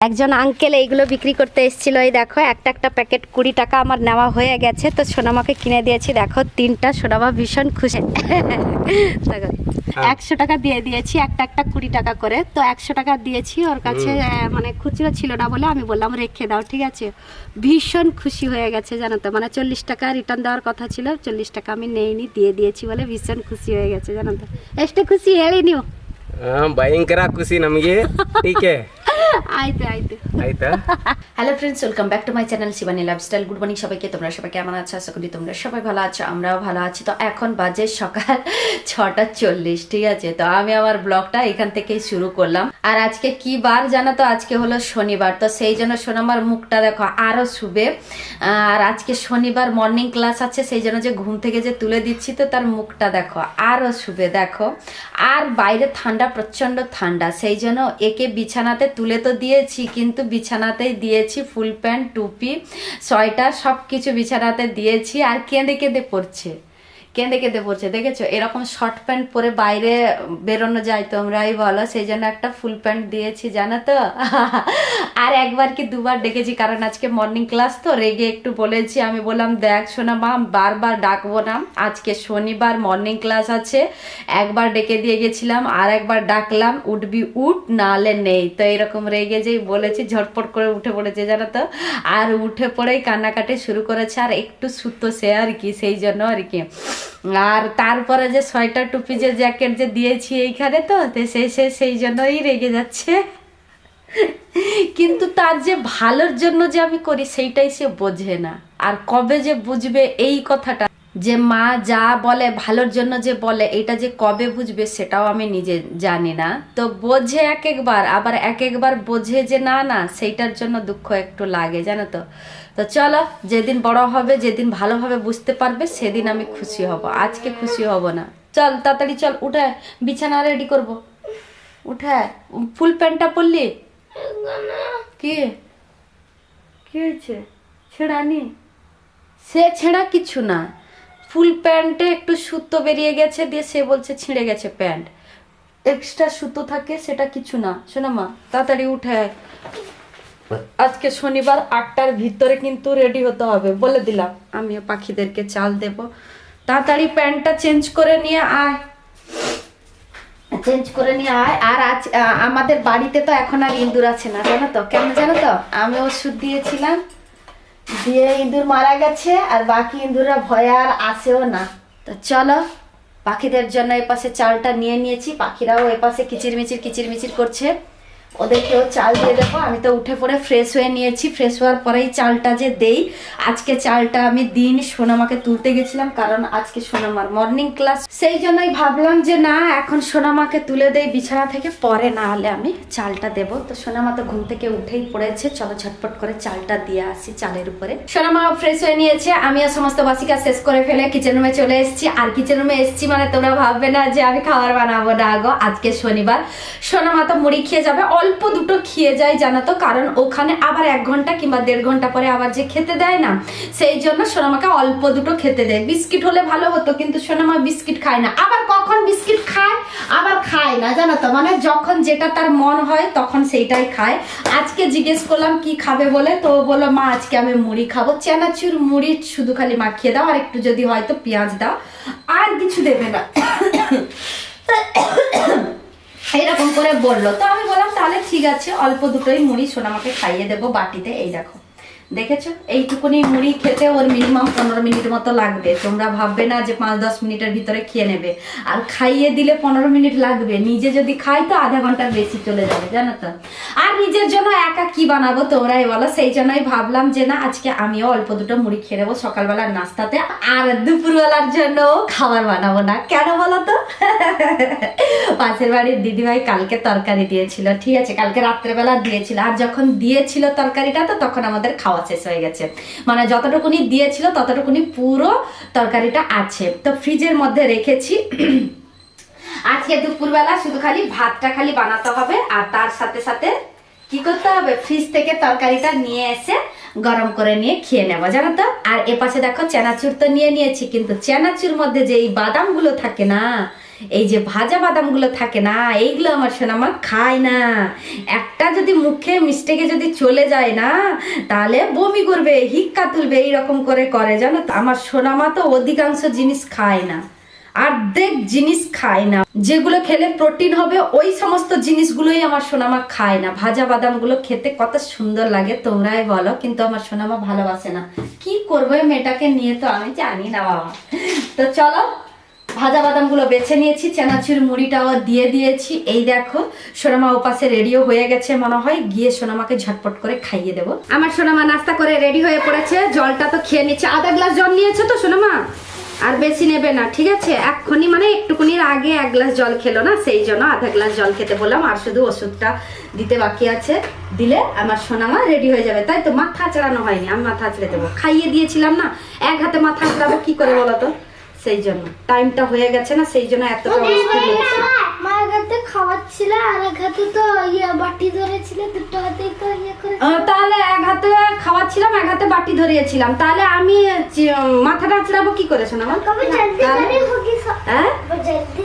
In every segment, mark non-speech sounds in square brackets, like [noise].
একজন আঙ্কেল এইগুলো বিক্রি করতে এসেছিল এই দেখো একটা একটা প্যাকেট কুড়ি টাকা আমার নেওয়া হয়ে গেছে তো সোনামাকে কিনে দিয়েছি দেখো তিনটা সোনামা ভীষণ খুশি। [laughs] হ্যাঁ। একশো টাকা দিয়ে দিয়েছি একটা একটা কুড়ি টাকা করে তো একশো টাকা দিয়েছি ওর কাছে মানে খুচরো ছিল না বলে আমি বললাম রেখে দাও ঠিক আছে? ভীষণ খুশি হয়ে গেছে জানো তো মানে চল্লিশ টাকা রিটার্ন দেওয়ার কথা ছিল চল্লিশ টাকা আমি নেইনি দিয়ে দিয়েছি বলে ভীষণ খুশি হয়ে গেছে জানো তো। এসে খুশি হেড়ে নিও ಭಯಂಕರ ಖುಷಿ ನಮಗೆ ಟೀಕೆ ಆಯ್ತು ಆಯ್ತು ಆಯ್ತಾ hello friends welcome back to my channel Shivani lifestyle good morning সবাইকে তোমরা সবাই কেমন আছো আশা করি তোমরা সবাই ভালো আছো আমরাও ভালো আছি তো এখন বাজে সকাল [laughs] ছটা চল্লিশ ঠিক আছে তো আমি আমার ব্লগটা এখান থেকেই শুরু করলাম আর আজকে কি বার জানো তো আজকে হলো শনিবার তো সেই জন্য সোনামার মুখটা দেখো আরো শুবে আর আজকে শনিবার মর্নিং ক্লাস আছে সেই জন্য যে ঘুম থেকে যে তুলে দিচ্ছি তো তার মুখটা দেখো আরো শুবে দেখো আর বাইরে ঠান্ডা প্রচণ্ড ঠান্ডা। সেই জন্য একে বিছানাতে তুলে তো দিয়েছি, কিন্তু বিছানাতেই দিয়েছি ফুল প্যান্ট, টুপি, সোয়েটার সব কিছু বিছানাতে দিয়েছি। আর কেঁদে কেঁদে পড়ছে। কেঁদে কেঁদে পড়ছে, দেখেছ? এরকম শর্ট প্যান্ট পরে বাইরে বেরোনো যায় তোমরাই বলো, সেই জন্য একটা ফুল প্যান্ট দিয়েছি, জানো তো? [laughs] আর একবার কি দুবার ডেকেছি কারণ আজকে মর্নিং ক্লাস তো, রেগে একটু বলেছি, আমি বললাম, দেখ শোনা মা, বারবার ডাকবো না, আজকে শনিবার মর্নিং ক্লাস আছে, একবার ডেকে দিয়ে গেছিলাম, আর একবার ডাকলাম, উঠবি, উঠ নাহলে নেই। তো এরকম রেগে যেই বলেছি, ঝটপট করে উঠে পড়েছে, জানো তো? আর উঠে পড়েই কান্নাকাটি শুরু করেছে, আর একটু সুতো সে আর কি, সেই জন্য আর কি। আর তারপরে যে সোয়েটার টুপি যে জ্যাকেট যে দিয়েছি এইখানে তো তো সে সে সেই জন্যই রেগে যাচ্ছে। কিন্তু তার যে ভালোর জন্য যে আমি করি সেইটাই সে বোঝে না। আর কবে যে বুঝবে এই কথাটা, যে মা যা বলে, ভালোর জন্য যে বলে, এটা যে কবে বুঝবে সেটাও আমি নিজে জানি না। তো বোঝে এক একবার, আবার এক একবার বোঝে যে না না, সেইটার জন্য দুঃখ একটু লাগে, জানো তো? তো চলো, যেদিন বড় হবে, যেদিন ভালোভাবে বুঝতে পারবে, সেদিন আমি খুশি হব। আজকে খুশি হব না। চল, তাড়াতাড়ি চল, উঠে, বিছানা রেডি করব। উঠে, ফুল প্যান্টটা পরলি? কি? কি হয়েছে? ছেঁড়ানি? সে ছেঁড়া কিছু না। ফুল প্যান্টে একটু সুতো বেরিয়ে গেছে, দিয়ে সে বলছে ছিঁড়ে গেছে প্যান্ট। এক্সট্রা সুতো থাকে, সেটা কিছু না। শোনা মা, তাড়াতাড়ি উঠে। আজকে শনিবার আটটার ভিতরে কিন্তু রেডি হতে হবে বলে দিলাম। আমিও পাখিদেরকে চাল দেব। তাড়াতাড়ি প্যান্টটা চেঞ্জ করে নিয়ে আয়। চেঞ্জ করে নিয়ে আয়। আর আজ আমাদের বাড়িতে তো এখন আর ইঁদুর আছে না জানো তো? কেন জানো তো? আমি ওষুধ দিয়েছিলাম দিয়ে ইঁদুর মারা গেছে আর বাকি ইঁদুররা ভয়ে আর আসেও না। তো চলো পাখিদের জন্য এ পাশে চালটা নিয়ে নিয়েছি পাখিরাও এ পাশে কিচিরমিচির কিচিরমিচির করছে। ওদেরকেও চাল দিয়ে দেবো। আমি তো উঠে পড়ে ফ্রেশ হয়ে নিয়েছি। ফ্রেশ হওয়ার পরেই চালটা যে দেই, আজকে চালটা আমি দিন সোনামাকে তুলতে গেছিলাম, কারণ আজকে সোনামার মর্নিং ক্লাস সেই জন্যই ভাবলাম যে না, এখন সোনামাকে তুলে দেই, বিছানা থেকে পরে না হলে আমি চালটা দেবো। তো সোনামা তো ঘুম থেকে উঠেই পড়েছে, চলো ঝটপট করে চালটা দিয়ে আসি চালের উপরে। সোনামা ফ্রেশ হয়ে নিয়েছে আমিও সমস্ত বাসি কাজ শেষ করে ফেলে কিচেন রুমে চলে এসেছি। আর কিচেন রুমে এসেছি মানে তোমরা ভাববে না যে আমি খাবার বানাবো না আগো আজকে শনিবার। সোনামা তো মুড়ি খেয়ে যাবে অল্প দুটো খেয়ে যায় জানো তো? কারণ ওখানে আবার এক ঘণ্টা কিংবা দেড় ঘণ্টা পরে আবার যে খেতে দেয় না, সেই জন্য সোনামাকে অল্প দুটো খেতে দেয়। বিস্কিট হলে ভালো হতো, কিন্তু সোনামা বিস্কিট খায় না। আবার কখন বিস্কিট খায়? আবার খায় না, জানো তো? মানে যখন যেটা তার মন হয়, তখন সেইটাই খায়। আজকে জিজ্ঞেস করলাম, কি খাবে? বলে, তো বলল, মা, আজকে আমি মুড়ি খাব। চানাচুর মুড়ি শুধু খালি মাখিয়ে দাও আর একটু যদি হয়তো পেঁয়াজ দাও। আর কিছু দেবে না। এরকম করে বলল। তো আমি বললাম, তাহলে ঠিক আছে, অল্প দুটোই মুড়ি সোনামাকে খাইয়ে দেবো বাটিতে। এই দেখো। দেখেছ? এইটুকুনি মুড়ি খেতে ওর মিনিমাম পনেরো মিনিট মতো লাগবে। তোমরা ভাববে না যে পাঁচ দশ মিনিটের ভিতরে খেয়ে নেবে। আর খাইয়ে দিলে পনেরো মিনিট লাগবে। নিজে যদি খাই তো আধা ঘণ্টার বেশি চলে যাবে, জানো তো? আর নিজের জন্য একা কি বানাবো তোমরাই বলো? সেই জন্যই ভাবলাম যে না, আজকে আমিও অল্প দুটো মুড়ি খেয়ে নেব সকালবেলার নাস্তাতে। আর দুপুরবেলার জন্য খাবার বানাবো না। কেন বলো তো? [laughs] পাশের বাড়ির দিদিভাই কালকে তরকারি দিয়েছিল। ঠিক আছে, কালকে রাত্রেবেলা দিয়েছিল। আর যখন দিয়েছিল তরকারিটা, তো তখন আমাদের খাওয়া শেষ হয়ে গেছে। মানে যতটুকুনি দিয়েছিল, ততটুকুনি পুরো তরকারিটা আছে। তো ফ্রিজের মধ্যে রেখেছি। আজকে দুপুরবেলা শুধু খালি ভাতটা খালি বানাতে হবে, আর তার সাথে সাথে কি করতে হবে? ফ্রিজ থেকে তরকারিটা নিয়ে এসে গরম করে নিয়ে খেয়ে নেব, জানো তো? আর এ পাশে দেখো চেনাচুর তো নিয়ে নিয়েছি, কিন্তু চেনাচুর মধ্যে যে এই বাদামগুলো থাকে না এই যে ভাজা বাদামগুলো থাকে না, এইগুলো আমার সোনামা খায় না। একটা যদি মুখে মিস্টেকে যদি চলে যায় না, তাহলে বমি করবে, হিক্কা তুলবে, এইরকম করে করে, জানো আমার সোনামা তো অধিকাংশ জিনিস খায় না। অর্ধেক জিনিস খায় না। যেগুলো খেলে প্রোটিন হবে, ওই সমস্ত জিনিসগুলোই আমার সোনামা খায় না। ভাজা বাদামগুলো খেতে কত সুন্দর লাগে, তোমরাই বলো, কিন্তু আমার সোনামা ভালোবাসে না। কি করব মেয়েটাকে নিয়ে তো আমি জানি না, বাবা। তো চলো ভাজা বাদামগুলো বেছে নিয়েছি, চেনাচুর মুড়িটাও দিয়ে দিয়েছি। এই দেখো, সোনামা ওপাশে রেডিও হয়ে গেছে মনে হয়, গিয়ে সোনামাকে ঝটপট করে খাইয়ে দেবো। আমার সোনামা নাস্তা করে রেডি হয়ে পড়েছে, জলটা তো খেয়ে নিচ্ছে। আধা গ্লাস জল নিয়েছো তো সোনামা? আর বেশি নেবে না, ঠিক আছে? এক্ষুনি মানে একটুকুনির আগে এক গ্লাস জল খেলো না, সেই জন্য আধা গ্লাস জল খেতে বললাম, আর শুধু ওষুধটা দিতে বাকি আছে। দিলে আমার সোনামা রেডি হয়ে যাবে। তাই তো মাথা আঁচড়ানো হয়নি, আমি মাথা আঁচড়ে দেবো। খাইয়ে দিয়েছিলাম না, এক হাতে মাথা আঁচড়াবো কি করে বলো তো? সেই জন্য টাইমটা হয়ে গেছে না সেই জন্য এতটা অস্থির হচ্ছে। খাওয়াচ্ছিল আর এক হাতে তো ইয়ে বাটি ধরেছিল দুটো হাতেই তো ইয়ে করে তাহলে এক হাতে খাওয়াচ্ছিলাম এক হাতে বাটি ধরিয়েছিলাম। তাহলে আমি মাথাটা আঁচড়াবো কি করে শোনা কবে জলদি তাহলে- করে হোগি সব? হ্যাঁ?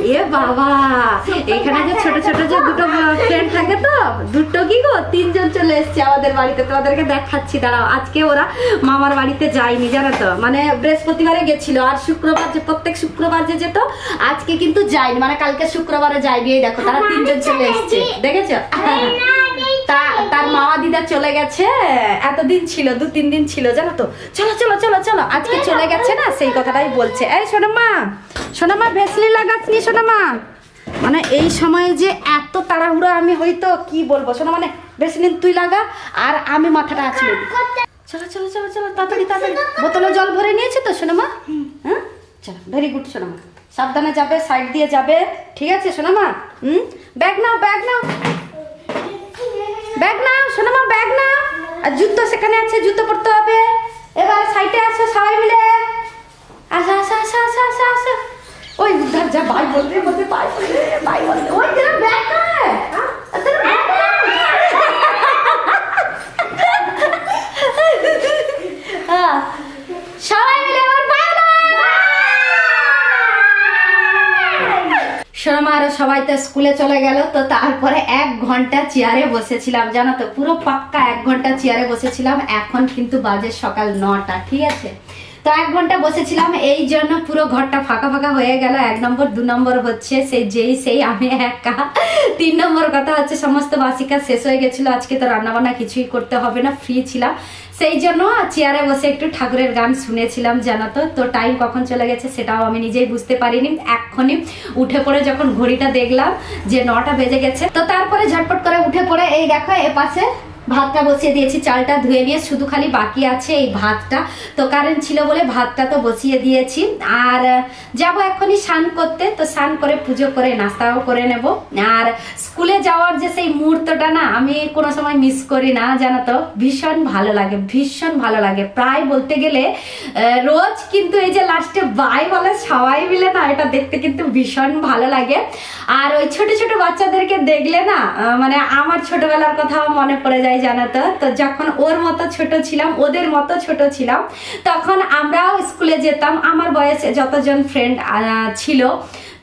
এ বাবা! এখানে যে ছোট ছোট যে দুটো [laughs] ফ্রেন্ড থাকে তো দুটো কি গো? তিনজন চলে এসছে আমাদের বাড়িতে তোমাদেরকে দেখাচ্ছি দাঁড়াও আজকে ওরা মামার বাড়িতে যায়নি জানো তো? মানে বৃহস্পতিবারে গেছিল আর শুক্রবার যে প্রত্যেক শুক্রবার যে যেত আজকে কিন্তু যায়নি মানে কালকে শুক্রবারে এই দেখো তারা তিনজন চলে এসছে। দেখেছ? তা- তার মামা দিদা চলে গেছে? এতদিন ছিল দু তিন দিন ছিল জানো তো। চলো চলো চলো চলো আজকে চলে গেছে না? সেই কথাটাই বলছে। এই সোনামা সোনামা ভেসলি লাগাচ্ছি সোনামা মানে এই সময়ে যে এত তাড়াহুড়ো আমি হয়তো কি বলব? শোনো মানে ভেসলিন তুই লাগা আর আমি মাথাটা আছি চলো চলো চলো চলো তাড়াতাড়ি তাড়াতাড়ি। বোতলে জল ভরে নিয়েছে তো শোনো সোনামা হ্যাঁ? চলো ভেরি গুড সোনামা সাবধানে যাবে সাইড দিয়ে যাবে। ঠিক আছে, সোনামা? হুম? ব্যাগ নাও ব্যাগ নাও। ব্যাগ নাও, সোনামা ব্যাগ নাও। আর জুতো সেখানে আছে, জুতো পরতে হবে। এবার সাইডে আসো, সবাই মিলে। আসো আসো আসো আসো আসো আসো। ওই উদ্ধার যা বাই বলতে বলতে বাই বলতে বাই বলতে। ওই তেরা ব্যাগ কায় তেরা আর সবাই তো স্কুলে চলে গেল, তো তারপরে এক ঘণ্টা চেয়ারে বসেছিলাম, জানো তো, পুরো পাক্কা এক ঘণ্টা চেয়ারে বসেছিলাম, এখন কিন্তু বাজে সকাল নটা, ঠিক আছে? তো এক ঘণ্টা বসেছিলাম, এই জন্য পুরো ঘরটা ফাঁকা ফাঁকা হয়ে গেল। এক নম্বর, দু নম্বর হচ্ছে সেই যেই সেই, আমি একা। তিন নম্বর কথা হচ্ছে সমস্ত বাসিকা শেষ হয়ে গেছিল, আজকে তো রান্নাবান্না কিছুই করতে হবে না ফ্রি ছিলাম। সেই জন্য চেয়ারে বসে একটু ঠাকুরের গান শুনেছিলাম, জানো তো। তো টাইম কখন চলে গেছে সেটাও আমি নিজেই বুঝতে পারিনি। এক্ষুনি উঠে পড়ে যখন ঘড়িটা দেখলাম যে নটা বেজে গেছে, তো তারপরে ঝটপট করে উঠে পড়ে, এই দেখো এ পাশে ভাতটা বসিয়ে দিয়েছি, চালটা ধুয়ে নিয়ে শুধু খালি বাকি আছে এই ভাতটা। তো কারেন্ট ছিল বলে ভাতটা তো বসিয়ে দিয়েছি। আর যাব এখনই স্নান করতে, তো স্নান করে পুজো করে, নাস্তাও করে নেব। আর স্কুলে যাওয়ার যে সেই মুহূর্তটা না, আমি কোনো সময় মিস করি না, জানো তো? ভীষণ ভালো লাগে, ভীষণ ভালো লাগে। প্রায় বলতে গেলে রোজ কিন্তু এই যে লাস্টে বাই বলে, সবাই মিলে না, এটা দেখতে কিন্তু ভীষণ ভালো লাগে। আর ওই ছোট ছোট বাচ্চাদেরকে দেখলে না মানে আমার ছোটবেলার কথাও মনে পড়ে যায় জানো তো তো যখন ওর মতো ছোট ছিলাম, ওদের মতো ছোট ছিলাম, তখন আমরাও স্কুলে যেতাম। আমার বয়সে যতজন ফ্রেন্ড ছিল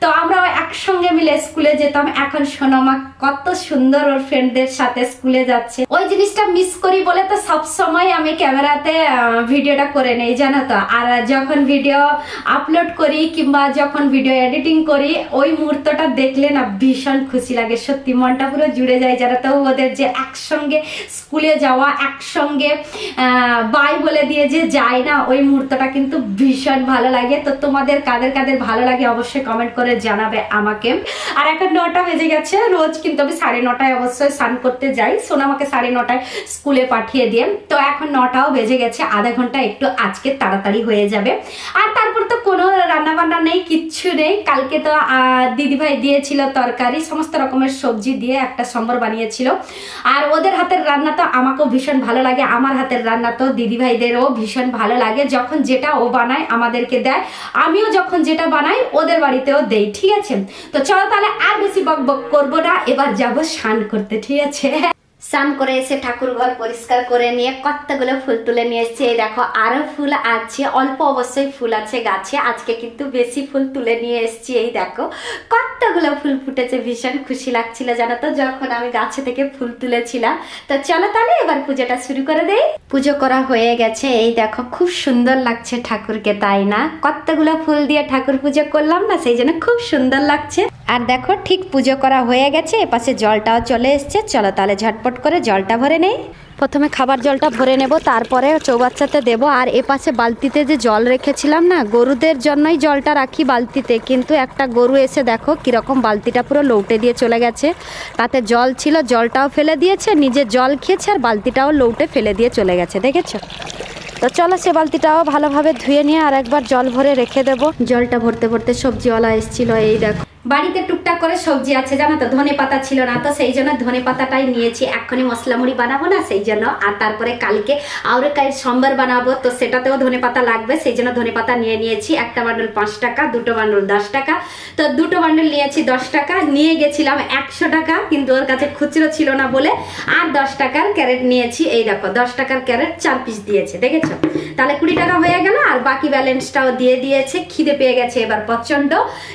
তো আমরা একসঙ্গে মিলে স্কুলে যেতাম। এখন শোনো সোনামা কত সুন্দর ওর ফ্রেন্ডদের সাথে স্কুলে যাচ্ছে। ওই জিনিসটা মিস করি বলে তো সব সময় আমি ক্যামেরাতে ভিডিওটা করে নেই, জানো তো? আর যখন ভিডিও আপলোড করি কিংবা যখন ভিডিও এডিটিং করি, ওই মুহূর্তটা দেখলে না ভীষণ খুশি লাগে। সত্যি মনটা পুরো জুড়ে যায় যারা তো? ওদের যে একসঙ্গে স্কুলে যাওয়া, একসঙ্গে বাই বলে দিয়ে যে যায় না, ওই মুহূর্তটা কিন্তু ভীষণ ভালো লাগে। তো তোমাদের কাদের কাদের ভালো লাগে অবশ্যই কমেন্ট করে জানাবে আমাকে। আর এখন নটা বেজে গেছে, রোজ কিন্তু আমি সাড়ে নটায় অবশ্যই স্নান করতে যাই। সোনা আমাকে সাড়ে নটায় স্কুলে পাঠিয়ে দিয়ে। তো এখন নটাও বেজে গেছে, আধা ঘণ্টা একটু আজকে তাড়াতাড়ি হয়ে যাবে। আর রান্না নেই, কিচ্ছু নেই। কালকে তো দিদিভাই দিয়েছিল তরকারি, সমস্ত রকমের সবজি দিয়ে একটা সম্বর বানিয়েছিল। আর ওদের হাতের রান্না তো আমাকেও ভীষণ ভালো লাগে। আমার হাতের রান্না তো দিদিভাইদেরও ভীষণ ভালো লাগে। যখন যেটা ও বানায়, আমাদেরকে দেয়। আমিও যখন যেটা বানাই, ওদের বাড়িতেও দেই, ঠিক আছে? তো চলো তাহলে আর বেশি বক বক করব না। এবার যাব স্নান করতে, ঠিক আছে? স্নান করে এসে ঠাকুর ঘর পরিষ্কার করে নিয়ে কতগুলো ফুল তুলে নিয়ে এসেছি। দেখো, আরও ফুল আছে, অল্প অবশ্যই ফুল আছে গাছে। আজকে কিন্তু বেশি ফুল তুলে নিয়ে এসেছি, এই দেখো। কতগুলো ফুল ফুটেছে, ভীষণ খুশি লাগছিল, জানো তো, যখন আমি গাছে থেকে ফুল তুলেছিলাম। তো চলো তাহলে এবার পুজোটা শুরু করে দেই। পুজো করা হয়ে গেছে, এই দেখো, খুব সুন্দর লাগছে ঠাকুরকে, তাই না? কতগুলো ফুল দিয়ে ঠাকুর পুজো করলাম না, সেই জন্য খুব সুন্দর লাগছে। আর দেখো, ঠিক পুজো করা হয়ে গেছে, এপাশে জলটাও চলে এসছে। চলো তাহলে ঝটপট করে জলটা ভরে নেই। প্রথমে খাবার জলটা ভরে নেব, তারপরে চৌবাচ্চাতে দেব। আর এপাশে বালতিতে যে জল রেখেছিলাম না, গরুদের জন্যই জলটা রাখি বালতিতে। কিন্তু একটা গরু এসে দেখো কীরকম বালতিটা পুরো লৌটে দিয়ে চলে গেছে। তাতে জল ছিল, জলটাও ফেলে দিয়েছে, নিজে জল খেয়েছে আর বালতিটাও লৌটে ফেলে দিয়ে চলে গেছে, দেখেছ? তো চলো সে বালতিটাও ভালোভাবে ধুয়ে নিয়ে আর একবার জল ভরে রেখে দেবো। জলটা ভরতে ভরতে সবজিওয়ালা এসেছিল, এই দেখো। বাড়িতে টুকটাক করে সবজি আছে, জানো তো? ধনে পাতা ছিল না তো, সেই জন্য ধনে পাতাটাই নিয়েছি। এক্ষুনি মশলা মুড়ি বানাবো না, সেই জন্য। আর তারপরে কালকে আরও কাল সোমবার বানাবো, তো সেটাতেও ধনে পাতা লাগবে। সেই জন্য ধনে পাতা নিয়ে নিয়েছি। একটা বান্ডল পাঁচ টাকা, দুটো বান্ডল দশ টাকা। তো দুটো বান্ডল নিয়েছি দশ টাকা। নিয়ে গেছিলাম একশো টাকা, কিন্তু ওর কাছে খুচরো ছিল না বলে আর দশ টাকার ক্যারেট নিয়েছি। এই দেখো, দশ টাকার ক্যারেট চার পিস দিয়েছে, দেখেছ? তাহলে কুড়ি টাকা হয়ে গেল, আর বাকি ব্যালেন্সটাও দিয়ে দিয়েছে। খিদে পেয়ে গেছে এবার প্রচণ্ড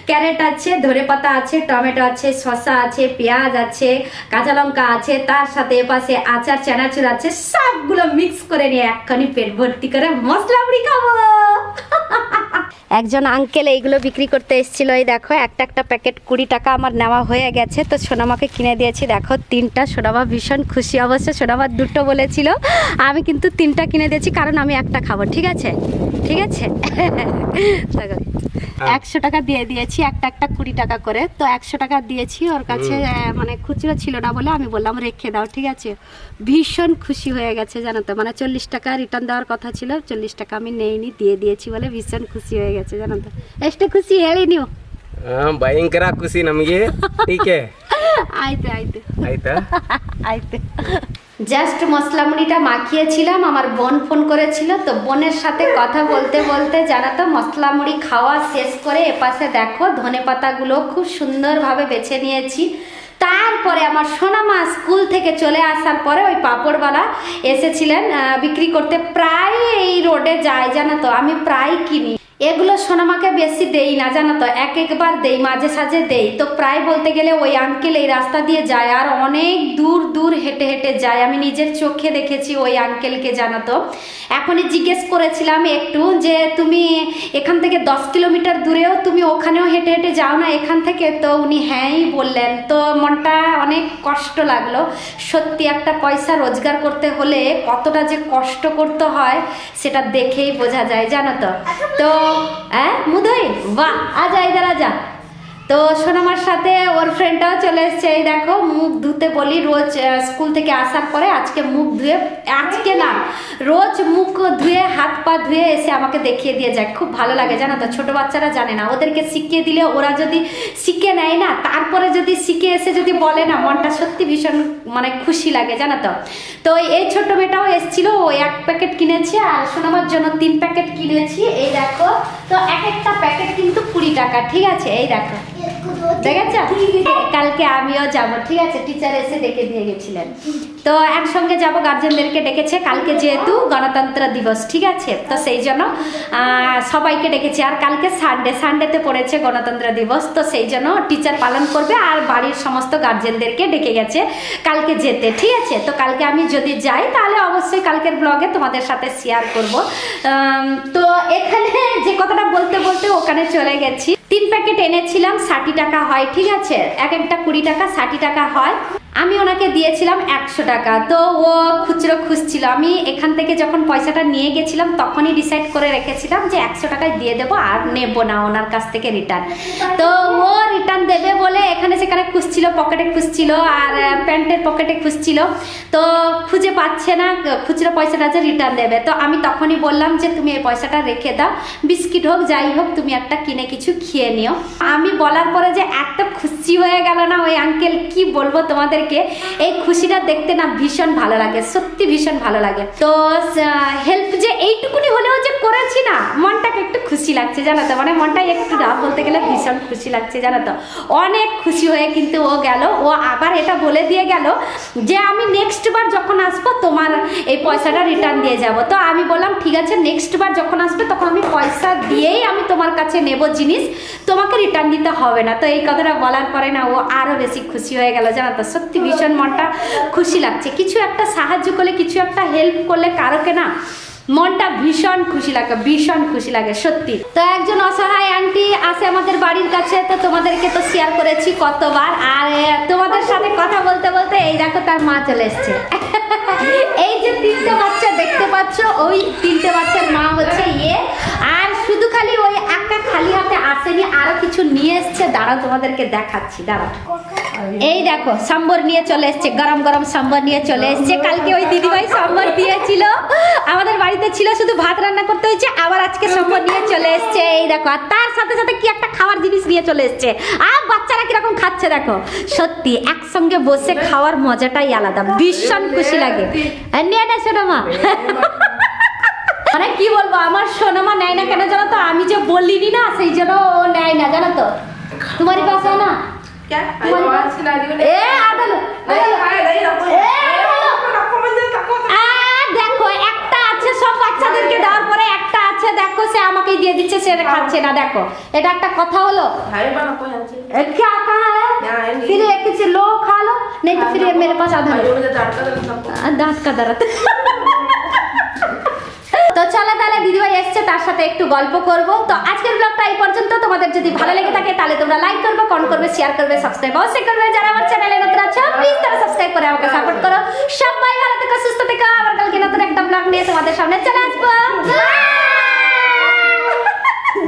ক্যারেট আছে ধরে পাতা আছে, টমেটো আছে, শসা আছে, পেঁয়াজ আছে, কাঁচা লঙ্কা আছে, তার সাথে এপাশে আচার, চানাচুর আছে, সবগুলো মিক্স করে নিয়ে এক্ষুনি পেট ভর্তি করে মশলা মুড়ি খাব। [laughs] একজন আঙ্কেল এইগুলো বিক্রি করতে এসেছিল, এই দেখো, একটা একটা প্যাকেট কুড়ি টাকা আমার নেওয়া হয়ে গেছে, তো সোনামাকে কিনে দিয়েছি, দেখো, তিনটা, সোনামা ভীষণ খুশি অবশ্য, সোনামা দুটো বলেছিল, আমি কিন্তু তিনটা কিনে দিয়েছি, কারণ আমি একটা খাব, ঠিক আছে? ঠিক আছে দেখো একশো টাকা দিয়ে দিয়েছি একটা একটা কুড়ি টাকা করে তো একশো টাকা দিয়েছি ওর কাছে আহ, মানে খুচরো ছিল না বলে আমি বললাম রেখে দাও ঠিক আছে ভীষণ খুশি হয়ে গেছে জানো তো মানে চল্লিশ টাকা রিটার্ন দেওয়ার কথা ছিল চল্লিশ টাকা আমি নেইনি দিয়ে দিয়েছি বলে ভীষণ খুশি হয়ে গেছে জানো তো ಎಷ್ಟು ಖುಷಿ ಹೇಳಿ ನೀವು ಆ, ಭಯಂಕರ ಖುಷಿ ನಮಗೆ ಟೀಕೆ ಆಯ್ತು ಆಯ್ತು ಆಯ್ತಾ আইতে জাস্ট মশলা মুড়িটা মাখিয়েছিলাম, আমার বোন ফোন করেছিল, তো বোনের সাথে কথা বলতে বলতে জানো তো মশলা মুড়ি খাওয়া শেষ করে এপাশে দেখো, ধনে পাতাগুলো খুব সুন্দরভাবে বেছে নিয়েছি। তারপরে আমার সোনামা স্কুল থেকে চলে আসার পরে ওই পাঁপড়ওয়ালা এসেছিলেন বিক্রি করতে। প্রায় এই রোডে যায়, জানো তো, আমি প্রায় কিনি। এগুলো সোনামাকে বেশি দেই না জানো তো? এক একবার দেই মাঝে সাঝে দেই। তো প্রায় বলতে গেলে ওই আঙ্কেল এই রাস্তা দিয়ে যায় আর অনেক দূর দূর হেঁটে হেঁটে যায়। আমি নিজের চোখে দেখেছি ওই আঙ্কেলকে জানো তো? এখনই জিজ্ঞেস করেছিলাম একটু যে তুমি এখান থেকে দশ কিলোমিটার দূরেও তুমি ওখানেও হেঁটে হেঁটে যাও না এখান থেকে? তো উনি হ্যাঁই বললেন। তো মনটা অনেক কষ্ট লাগল। সত্যি একটা পয়সা রোজগার করতে হলে কতটা যে কষ্ট করতে হয় সেটা দেখেই বোঝা যায় জানো তো? তো হ্যাঁ মুদই বাহ আজা ইধার আজা তো সোনামার সাথে ওর ফ্রেন্ডটাও চলে এসছে। এই দেখো, মুখ ধুতে বলি, রোজ স্কুল থেকে আসার পরে আজকে মুখ ধুয়ে, আজকে না, রোজ মুখ ধুয়ে, হাত পা ধুয়ে এসে আমাকে দেখিয়ে দিয়ে যায়। খুব ভালো লাগে, জানো তো? ছোটো বাচ্চারা জানে না। ওদেরকে শিখিয়ে দিলে ওরা যদি শিখে নেয় না, তারপরে যদি শিখে এসে যদি বলে না, মনটা সত্যি ভীষণ মানে খুশি লাগে, জানো তো? তো এই ছোট মেয়েটাও এসেছিল, ও এক প্যাকেট কিনেছে, আর সোনামার জন্য তিন প্যাকেট কিনেছি। এই দেখো, তো এক একটা প্যাকেট কিন্তু কুড়ি টাকা, ঠিক আছে? এই দেখো। দেখেছ? কালকে আমিও যাব। ঠিক আছে টিচার এসে ডেকে দিয়ে গেছিলেন। তো একসঙ্গে যাব গার্জেনদেরকে ডেকেছে। কালকে যেহেতু গণতন্ত্র দিবস, ঠিক আছে? তো সেই জন্য সবাইকে ডেকেছে। আর কালকে সানডে সানডেতে পড়েছে গণতন্ত্র দিবস। তো সেই জন্য টিচার পালন করবে আর বাড়ির সমস্ত গার্জেনদেরকে ডেকে গেছে কালকে যেতে, ঠিক আছে? তো কালকে আমি যদি যাই, তাহলে অবশ্যই কালকের ব্লগে তোমাদের সাথে শেয়ার করব। তো এখানে যে কথাটা বলতে বলতে ওখানে চলে গেছি। তিন প্যাকেট এনেছিলাম, ষাটি টাকা হয়, ঠিক আছে? এক একটা কুড়ি টাকা, ষাটি টাকা হয়। আমি ওনাকে দিয়েছিলাম একশো টাকা। তো ও খুচরো খুঁজছিল আমি এখান থেকে যখন পয়সাটা নিয়ে গেছিলাম, তখনই ডিসাইড করে রেখেছিলাম যে একশো টাকায় দিয়ে দেবো আর নেব না ওনার কাছ থেকে রিটার্ন তো ও রিটার্ন দেবে বলে এখানে সেখানে খুঁজছিল পকেটে খুঁজছিল আর প্যান্টের পকেটে খুঁজছিল তো খুঁজে পাচ্ছে না, খুচরো পয়সাটা যে রিটার্ন দেবে। তো আমি তখনই বললাম যে, তুমি এই পয়সাটা রেখে দাও। বিস্কিট হোক, যাই হোক, তুমি একটা কিনে কিছু খেয়ে নিও। আমি বলার পরে যে এত খুশি হয়ে গেল না, ওই আঙ্কেল কি বলব তোমাদেরকে? এই খুশিটা দেখতে না ভীষণ ভালো লাগে। সত্যি ভীষণ ভালো লাগে। তো হেল্প যে এইটুকুনি হলেও যে করেছি না, মনটাকে একটু খুশি লাগছে, জানো তো? মানে মনটা একটু না বলতে গেলে ভীষণ খুশি লাগছে, জানো তো? অনেক খুশি হয়ে কিন্তু ও গেল, ও আবার এটা বলে দিয়ে গেল যে আমি নেক্সট বার যখন আসব, তোমার এই পয়সাটা রিটার্ন দিয়ে যাব। তো আমি বললাম, ঠিক আছে নেক্সট বার যখন আসবে, তখন আমি পয়সা দিয়েই আমি তোমার কাছে নেব জিনিস। তোমাকে রিটার্ন দিতে হবে না। তো এই কথাটা বলার পরে না, ও আরও বেশি খুশি হয়ে গেল, জানো তো? সত্যি ভীষণ মনটা খুশি লাগছে। কিছু একটা সাহায্য করলে, কিছু একটা হেল্প করলে কারোকে না মনটা ভীষণ খুশি লাগে, ভীষণ খুশি লাগে, সত্যি। তো একজন অসহায় আন্টি আসে আমাদের বাড়ির কাছে, তো তোমাদেরকে তো শেয়ার করেছি কতবার। আর তোমাদের সাথে কথা বলতে বলতে এই দেখো তার মা চলে এসছে। [laughs] এই যে তিনটে বাচ্চা দেখতে পাচ্ছ, ওই তিনটে বাচ্চার মা হচ্ছে ইয়ে। আর শুধু খালি ওই খালি হাতে আসেনি, আরও কিছু নিয়ে এসছে। দাঁড়াও, তোমাদেরকে দেখাচ্ছি, দাঁড়াও। এই দেখো, সাম্বর নিয়ে চলে এসছে, গরম গরম সাম্বর নিয়ে চলে এসছে। কালকে ওই দিদিভাই সাম্বর দিয়েছিল। আমাদের বাড়িতে ছিল, শুধু ভাত রান্না করতে হয়েছে, আবার আজকে সাম্বর নিয়ে চলে এসছে। এই দেখো, আর তার সাথে সাথে কি একটা খাওয়ার জিনিস নিয়ে চলে এসছে। আর বাচ্চারা কীরকম খাচ্ছে দেখো। সত্যি, একসঙ্গে বসে খাওয়ার মজাটাই আলাদা, ভীষণ খুশি লাগে। নিয়ে না শোনো মা মানে কি বলবো আমার সোনামা নেয় না কেন জানো তো আমি যে বলিনি না সেই জন্য ও নেয় না জানো তো তোমারই পাশে না এ আদালো দেখো একটা আছে সব বাচ্চাদেরকে দেওয়ার পরে একটা আছে দেখো সে আমাকে দিয়ে দিচ্ছে সে খাচ্ছে না দেখো এটা একটা কথা হলো ए, क्या कहा है फिर एक किसी लो खा लो नहीं तो फिर ये मेरे पास आधा लो দাঁত का दर्द আল্লাহ তাহলে দিদিভাই এসছে, তার সাথে একটু গল্প করব। তো আজকের ব্লগটা এই পর্যন্ত। তোমাদের যদি ভালো লেগে থাকে, তাহলে তোমরা লাইক করবে কমেন্ট করবে শেয়ার করবে সাবস্ক্রাইব অবশ্যই করবে। যারা আমার চ্যানেলে নতুন আছো প্লিজ তারা সাবস্ক্রাইব করে আমাকে সাপোর্ট করো। সবাই ভালো থেকো, সুস্থ থেকো। আবার কালকে নতুন একটা ব্লগ নিয়ে তোমাদের সামনে চলে আসব।